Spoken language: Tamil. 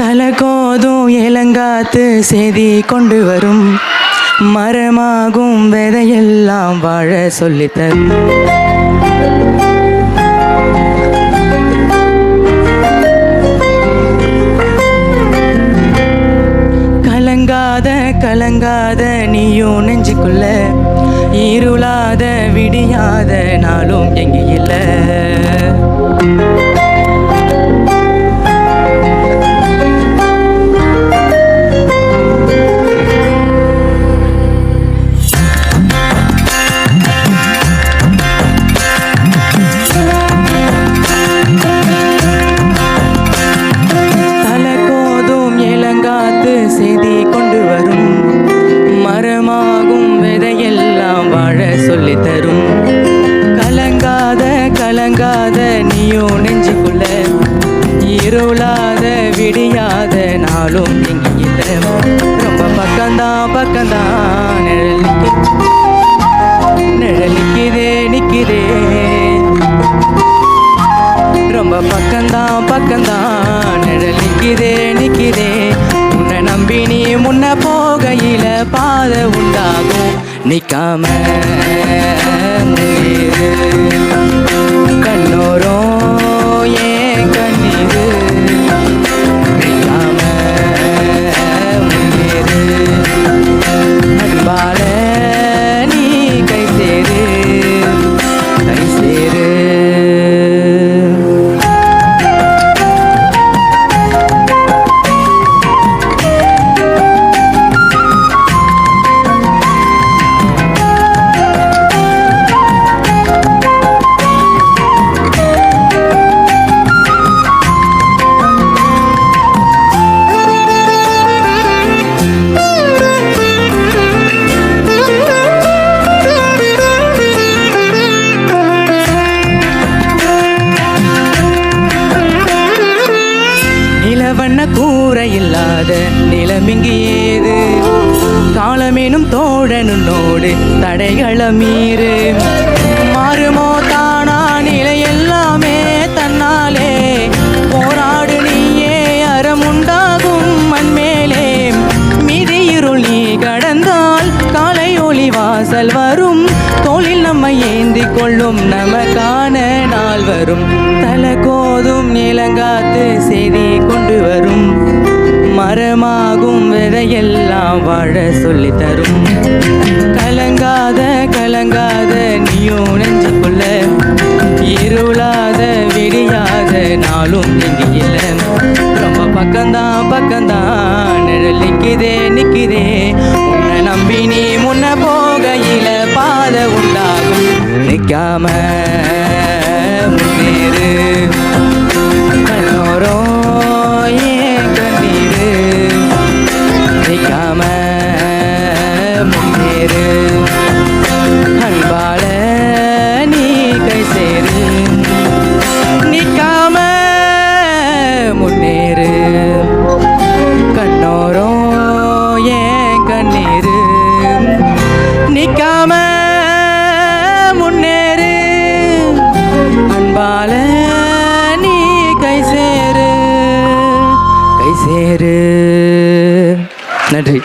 தலகோதும் இளங்காத்து செய்தி கொண்டு வரும். மரமாகும் விதையெல்லாம் வாழ சொல்லித்தரும் கலங்காத கலங்காத நீயும் நெஞ்சுக்குள்ள. இருளாத விடியாத நாளும் எங்கே இல்லை. இருளாத விடியாத நாளும் எங்க ரொம்ப பக்கம்தான் பக்கம்தான். நிழலிக்கு நிழலிக்குதே நிக்குதே. ரொம்ப பக்கம்தான் பக்கம்தான். நிழலிக்குதே நிக்குதே. உன்னை நம்பி நீ முன்ன போகையில பாதை உண்டாகும். நிக்காம வண்ண கூற இல்லாத நிலமிங்கு ஏது காலமேனும் தோழனுன்னோடு தடைகள மீறு. மாறுமோ தானா நிலை எல்லாமே தன்னாலே. போராடு நீயே அறமுண்டாகும் மண்மேலே. மிதியிருள் நீ கடந்தால் காலை ஒளி வாசல் வரும். தோளில் நம்மை ஏந்தி கொள்ளும் நமக்கான நாள் வரும். தலை கோதும் நிலங்காத்து செய்தி கொண்டு வரும். மரமாகும் விதையெல்லாம் வாழ சொல்லி தரும். கலங்காத கலங்காத நீயோ நெஞ்சுக்குள்ள இருளாத விடியாத நாளும் எங்க இல்லை. ரொம்ப பக்கம்தான் பக்கம்தான் நிழல் நிக்குதே நிக்குதே உன்னை நம்பி நீ முன்ன போகையில பாதை உண்டாகும். நிற்காம சேரு. நன்றி.